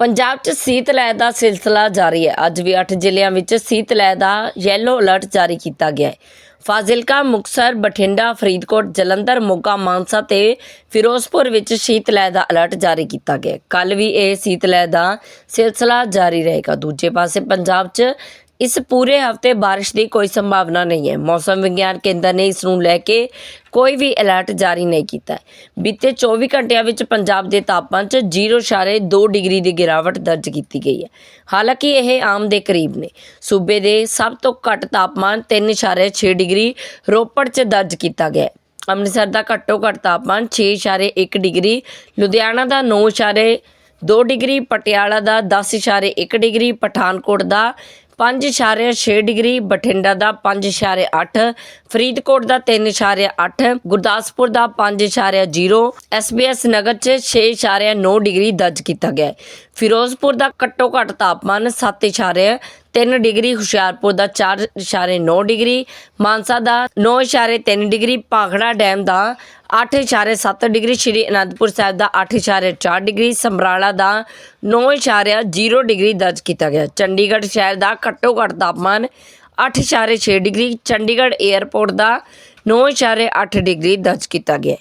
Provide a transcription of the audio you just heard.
ਪੰਜਾਬ 'ਚ ਸੀਤ ਲਹਿਰ ਦਾ ਸਿਲਸਿਲਾ ਜਾਰੀ ਹੈ। ਅੱਜ ਵੀ 8 ਜ਼ਿਲ੍ਹਿਆਂ ਵਿੱਚ ਸੀਤ ਲਹਿਰ ਦਾ ਯੈਲੋ ਅਲਰਟ ਜਾਰੀ ਕੀਤਾ ਗਿਆ ਹੈ। ਫਾਜ਼ਿਲਕਾ ਮੁਕਸਰ ਬਠਿੰਡਾ, ਫਰੀਦਕੋਟ, ਜਲੰਧਰ, ਮੋਗਾ, ਮਾਨਸਾ ਤੇ ਫਿਰੋਜ਼ਪੁਰ ਵਿੱਚ ਸ਼ੀਤ ਲਹਿਰ ਦਾ ਅਲਰਟ ਜਾਰੀ ਕੀਤਾ ਗਿਆ ਕੱਲ ਵੀ ਇਹ ਸੀਤ ਲਹਿਰ ਦਾ ਸਿਲਸਿਲਾ ਜਾਰੀ ਰਹੇਗਾ। ਦੂਜੇ ਪਾਸੇ ਪੰਜਾਬ 'ਚ ਇਸ ਪੂਰੇ ਹਫ਼ਤੇ ਬਾਰਿਸ਼ ਦੀ ਕੋਈ ਸੰਭਾਵਨਾ ਨਹੀਂ ਹੈ। ਮੌਸਮ ਵਿਗਿਆਨ ਕੇਂਦਰ ਨੇ ਇਸ ਨੂੰ ਲੈ ਕੇ ਕੋਈ ਵੀ ਅਲਰਟ ਜਾਰੀ ਨਹੀਂ ਕੀਤਾ ਹੈ। ਬੀਤੇ 24 ਘੰਟਿਆਂ ਵਿੱਚ ਪੰਜਾਬ ਦੇ ਤਾਪਮਾਨ 'ਚ 0.2 ਡਿਗਰੀ ਦੀ ਗਿਰਾਵਟ ਦਰਜ ਕੀਤੀ ਗਈ ਹੈ। ਹਾਲਾਂਕਿ ਇਹ ਆਮ ਦੇ ਕਰੀਬ ਨੇ। ਸੂਬੇ ਦੇ ਸਭ ਤੋਂ ਘੱਟ ਤਾਪਮਾਨ 3.6 ਡਿਗਰੀ ਰੋਪੜ 'ਚ ਦਰਜ ਕੀਤਾ ਗਿਆ ਹੈ। ਅੰਮ੍ਰਿਤਸਰ ਦਾ ਘੱਟੋ ਘੱਟ ਤਾਪਮਾਨ 6.1 ਡਿਗਰੀ, ਲੁਧਿਆਣਾ ਦਾ 9.2 ਡਿਗਰੀ, ਪਟਿਆਲਾ ਦਾ 10.1 ਡਿਗਰੀ, ਪਠਾਨਕੋਟ ਦਾ 5.6 ਡਿਗਰੀ, ਬਠਿੰਡਾ ਦਾ 5.8 ਫਰੀਦਕੋਟ ਦਾ 3.8 ਗੁਰਦਾਸਪੁਰ ਦਾ 5.0 ਐਸਬੀਐਸ ਨਗਰ 'ਚ 6.9 ਡਿਗਰੀ ਦਰਜ ਕੀਤਾ ਗਿਆ ਫਿਰੋਜ਼ਪੁਰ ਦਾ ਘੱਟੋ ਘੱਟ ਤਾਪਮਾਨ 7.3 ਡਿਗਰੀ, ਹੁਸ਼ਿਆਰਪੁਰ ਦਾ 4.9 ਡਿਗਰੀ, ਮਾਨਸਾ ਦਾ 9.3 ਡਿਗਰੀ, ਭਾਖੜਾ ਡੈਮ ਦਾ 8.7 ਡਿਗਰੀ, ਸ਼੍ਰੀ ਅਨੰਦਪੁਰ ਸਾਹਿਬ ਦਾ 8.4 ਡਿਗਰੀ, ਸਮਰਾਲਾ ਦਾ 9.0 ਡਿਗਰੀ ਦਰਜ ਕੀਤਾ ਗਿਆ। ਚੰਡੀਗੜ੍ਹ ਸ਼ਹਿਰ ਦਾ ਘੱਟੋ ਘੱਟ ਤਾਪਮਾਨ 8.6 ਡਿਗਰੀ, ਚੰਡੀਗੜ੍ਹ 에ਅਰਪੋਰਟ ਦਾ 9.8 ਡਿਗਰੀ ਦਰਜ ਕੀਤਾ ਗਿਆ।